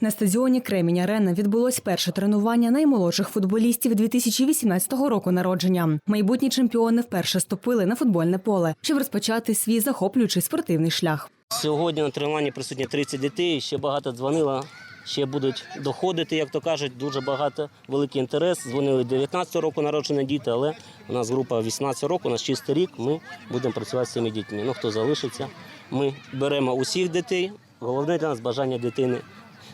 На стадіоні Кремінь Арена відбулось перше тренування наймолодших футболістів 2018 року народження. Майбутні чемпіони вперше ступили на футбольне поле, щоб розпочати свій захоплюючий спортивний шлях. Сьогодні на тренуванні присутні 30 дітей, ще багато дзвонило, ще будуть доходити, як то кажуть, дуже багато, великий інтерес. Дзвонили 19 року народжені діти, але у нас група 18 року, у нас чистий рік, ми будемо працювати з цими дітьми. Ну, хто залишиться, ми беремо усіх дітей. Головне для нас бажання дитини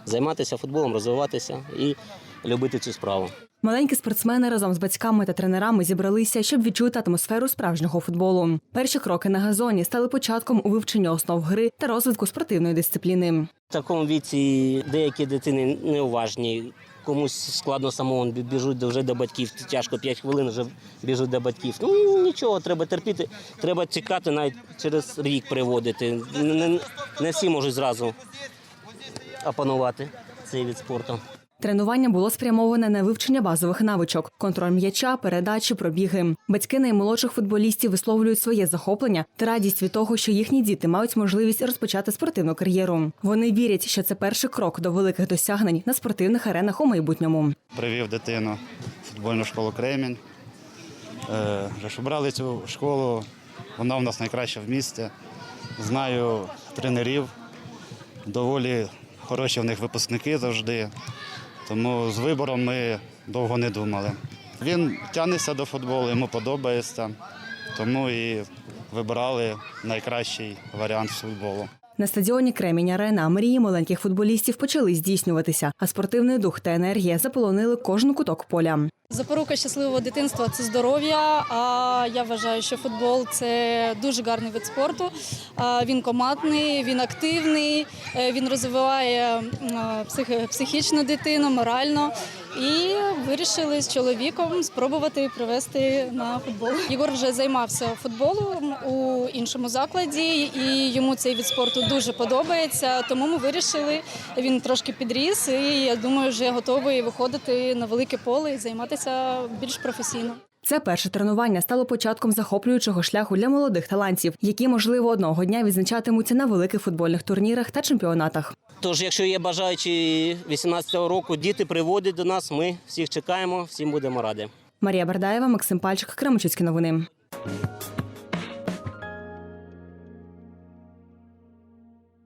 займатися футболом, розвиватися і любити цю справу. Маленькі спортсмени разом з батьками та тренерами зібралися, щоб відчути атмосферу справжнього футболу. Перші кроки на газоні стали початком у вивченні основ гри та розвитку спортивної дисципліни. В такому віці деякі дитини неуважні. Комусь складно самому біжуть вже до батьків. Тяжко 5 хвилин вже біжуть до батьків. Ну нічого, треба терпіти. Треба чекати, навіть через рік приводити. Не, не, не всі можуть зразу опанувати цей від спорту. Тренування було спрямоване на вивчення базових навичок: контроль м'яча, передачі, пробіги. Батьки наймолодших футболістів висловлюють своє захоплення та радість від того, що їхні діти мають можливість розпочати спортивну кар'єру. Вони вірять, що це перший крок до великих досягнень на спортивних аренах у майбутньому. привів дитину в футбольну школу Кремінь. Е, вже ж обрали цю школу, вона в нас найкраща в місті. Знаю тренерів, доволі хороші в них випускники завжди. Тому з вибором ми довго не думали. Він тягнеться до футболу, йому подобається, тому і вибирали найкращий варіант футболу. На стадіоні Кремінь Арена мрії маленьких футболістів почали здійснюватися, а спортивний дух та енергія заполонили кожен куток поля. Запорука щасливого дитинства це здоров'я. А я вважаю, що футбол це дуже гарний вид спорту. Він командний, він активний, е, він розвиває психічну дитину, морально. І вирішили з чоловіком спробувати привести на футбол. Єгор вже займався футболом у іншому закладі, і йому цей від спорту дуже подобається. Тому ми вирішили. Він трошки підріс, і я думаю, вже готовий виходити на велике поле і займатися більш професійно. Це перше тренування стало початком захоплюючого шляху для молодих талантів, які можливо одного дня відзначатимуться на великих футбольних турнірах та чемпіонатах. Тож, якщо є бажаючі 18-го року, діти приводять до нас, ми всіх чекаємо, всім будемо раді. Марія Бардаєва, Максим Пальчик, Кременчуцькі новини.